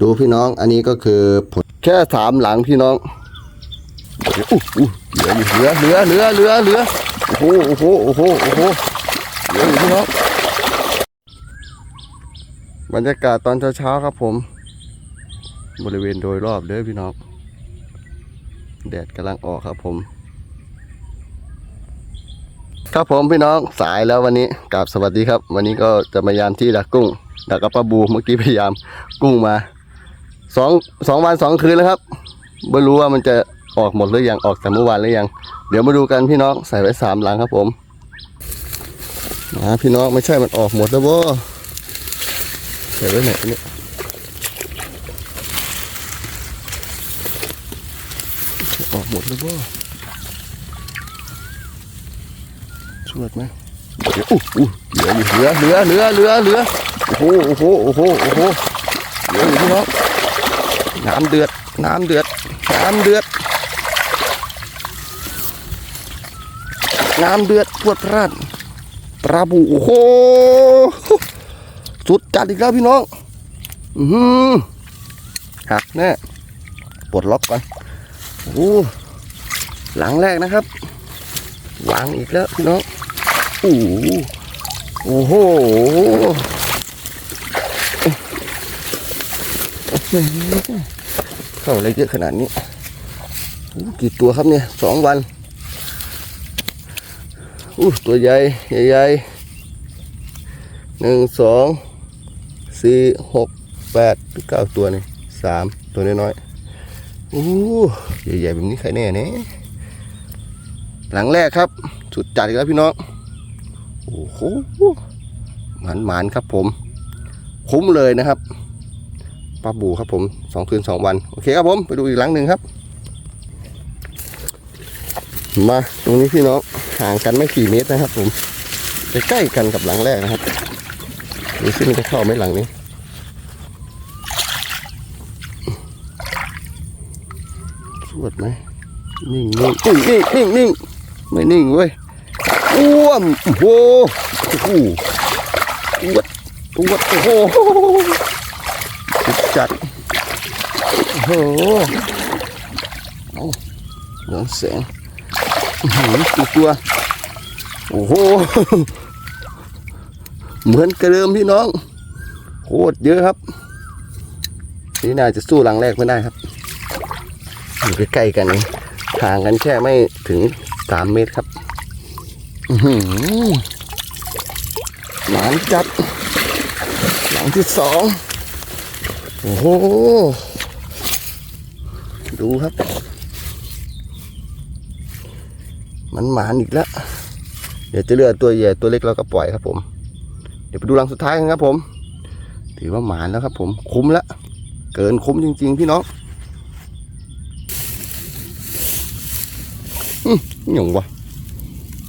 ดูพี่น้องอันนี้ก็คือผลแค่สามหลังพี่น้องเหลืออยู่เหลือเหลือเหลือเหลือเหลือโอ้โหโอ้โหโอ้โหโอ้โหเหลืออยู่พี่น้องบรรยากาศตอนเช้าๆครับผม บริเวณโดยรอบเด้อพี่น้องแดดกำลังออกครับผมครับผมพี่น้องสายแล้ววันนี้กราบสวัสดีครับ วันนี้ก็จะมายามที่ดักกุ้งดักกับปลาบูเมื่อกี้พยายามกุ้งมา สองสองวันสองคืนแล้วครับไม่รู้ว่ามันจะออกหมดหรือยังออกแต่เมื่อวานหรือยัง เดี๋ยวมาดูกันพี่น้องใส่ไว้สามหลังครับผมนะพี่น้องไม่ใช่มันออกหมดแล้วบ่ใส่ไว้ไหนเนี่ยออกหมดแล้วบ่ชวดไหมเดี๋ยวอู้อู้เหลืออยู่เหลือเหลือเหลือเหลือเหลือโอ้โหโอ้โหโอ้โหโอ้โหเหลืออยู่พี่น้อง น้ำเดือด น้ำเดือด น้ำเดือด น้ำเดือดพวดพราดปลาบูโอ้โหสุดจัดอีกแล้วพี่น้อง อือหือหักแน่ปลดล็อกก่อนโอ้หลังแรกนะครับ วางอีกแล้วพี่น้องโอ้โหโอ้โห เข้าอะไรเยอะขนาดนี้กี่ตัวครับเนี่ยสองวันอู้ตัวใหญ่ใหญ่หนึ่งสองสี่หกแปดเก้าตัวนี่สามตัวน้อยๆอู้ใหญ่ๆแบบนี้ใครแน่เนี่ยหลังแรกครับ สุดจัดอีกแล้วพี่น้องโอ้โหหมันหมันๆครับผม คุ้มเลยนะครับ ปลาบูครับผมสองคืนสองวัน โอเคครับผม ไปดูอีกหลังหนึ่งครับ มาตรงนี้พี่น้องห่างกันไม่กี่เมตรนะครับ ผมใกล้กันกับหลังแรกนะครับดูซิมันจะเข้าไหมหลังนี้ สวดไหมนิ่งนิ่งนิ่งนิ่งนิ่งนิ่งไม่นิ่งเว้ยอ้วมโอ้โหอ้วดอวดโอ้โห จัดโอ้โหเหลืองแสงหือกี่ตัวโอ้โห เหมือนกระเดิมพี่น้องโคตรเยอะครับ นี่น่าจะสู้หลังแรกไม่ได้ครับอยู่ใกล้ๆกันเองห่างกันแค่ไม่ถึงสามเมตรครับอือหือหมานจัดหลังที่สอง โอ้โห ดูครับ มันหมานอีกแล้ว เดี๋ยวจะเลือกตัวใหญ่ตัวเล็กเราก็ปล่อยครับผม เดี๋ยวไปดูรังสุดท้ายกันครับผม ถือว่าหมานแล้วครับผม คุ้มแล้ว เกินคุ้มจริง ๆ พี่น้องอืมหย่งวะ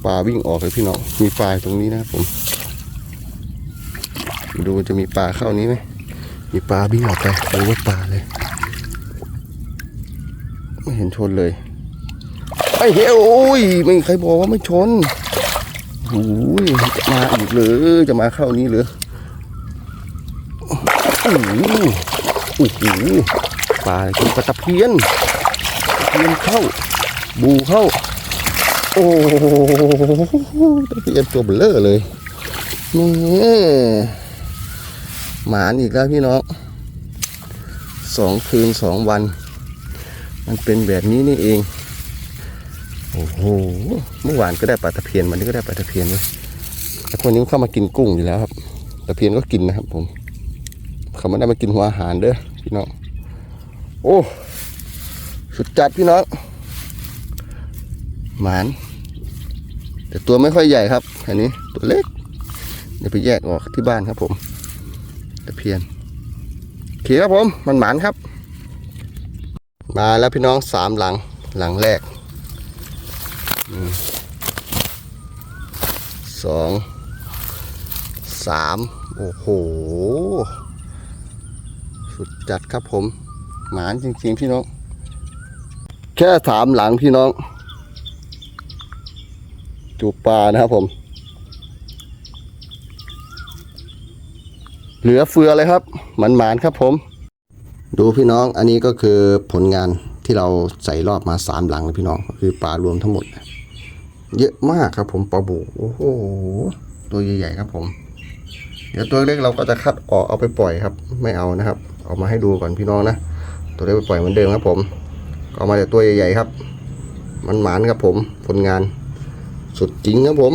ปลาวิ่งออกเลยพี่น้อง มีปลาตรงนี้นะครับผม ดูจะมีปลาเข้านี้ไหม มีปลาวิ่งออกไปหรือว่าปลาเลย ไม่เห็นชนเลยไอ้เฮ้ยโอ้ยไม่มีใครบอกว่าไม่ชนโอ้ยจะมาอีกเลยจะมาเข้านี้เลยโอ้โหโอ้โหปลาเป็นปลาตะเพียนตะเพียนเข้า บูเข้า โอ้โหตะเพียนตัวเบลเลอร์เลยนี่ หมานอีกแล้วพี่น้องสองคืนสองวัน มันเป็นแบบนี้นี่เอง โอ้โหเมื่อวานก็ได้ปลาตะเพียนวันนี้ก็ได้ปลาตะเพียนเลยแต่คนนี้เข้ามากินกุ้งอยู่แล้วครับตะเพียนก็กินนะครับ ผม เขาไม่ได้มากินหัวอาหารเด้อพี่น้องโอ้สุดจัดพี่น้องหมาน แต่ตัวไม่ค่อยใหญ่ครับอันนี้ตัวเล็กเดี๋ยวไปแยกออกที่บ้านครับผม ตะเพียนโอเคครับผมมันหมานครับ มาแล้วพี่น้องสามหลังหลังแรกสองสามโอ้โห สุดจัดครับผม หมานจริงๆพี่น้อง แค่สามหลังพี่น้อง จูบปลานะครับผม เหลือเฟือเลยครับหมันหมานๆครับผม ดูพี่น้องอันนี้ก็คือผลงานที่เราใส่รอบมาสามหลังเลยพี่น้องก็คือปลารวมทั้งหมด เยอะมากครับผมปลาบูโอ้โหตัวใหญ่ๆครับผม เดี๋ยวตัวเล็กเราก็จะคัดออกเอาไปปล่อยครับ ไม่เอานะครับ เออกมาให้ดูก่อนพี่น้องนะตัวเล็กไปปล่อยเหมือนเดิมครับผมก็เอามาแต่ตัวใหญ่ๆครับ มันหมานครับผมผลงาน สุดจริงครับผม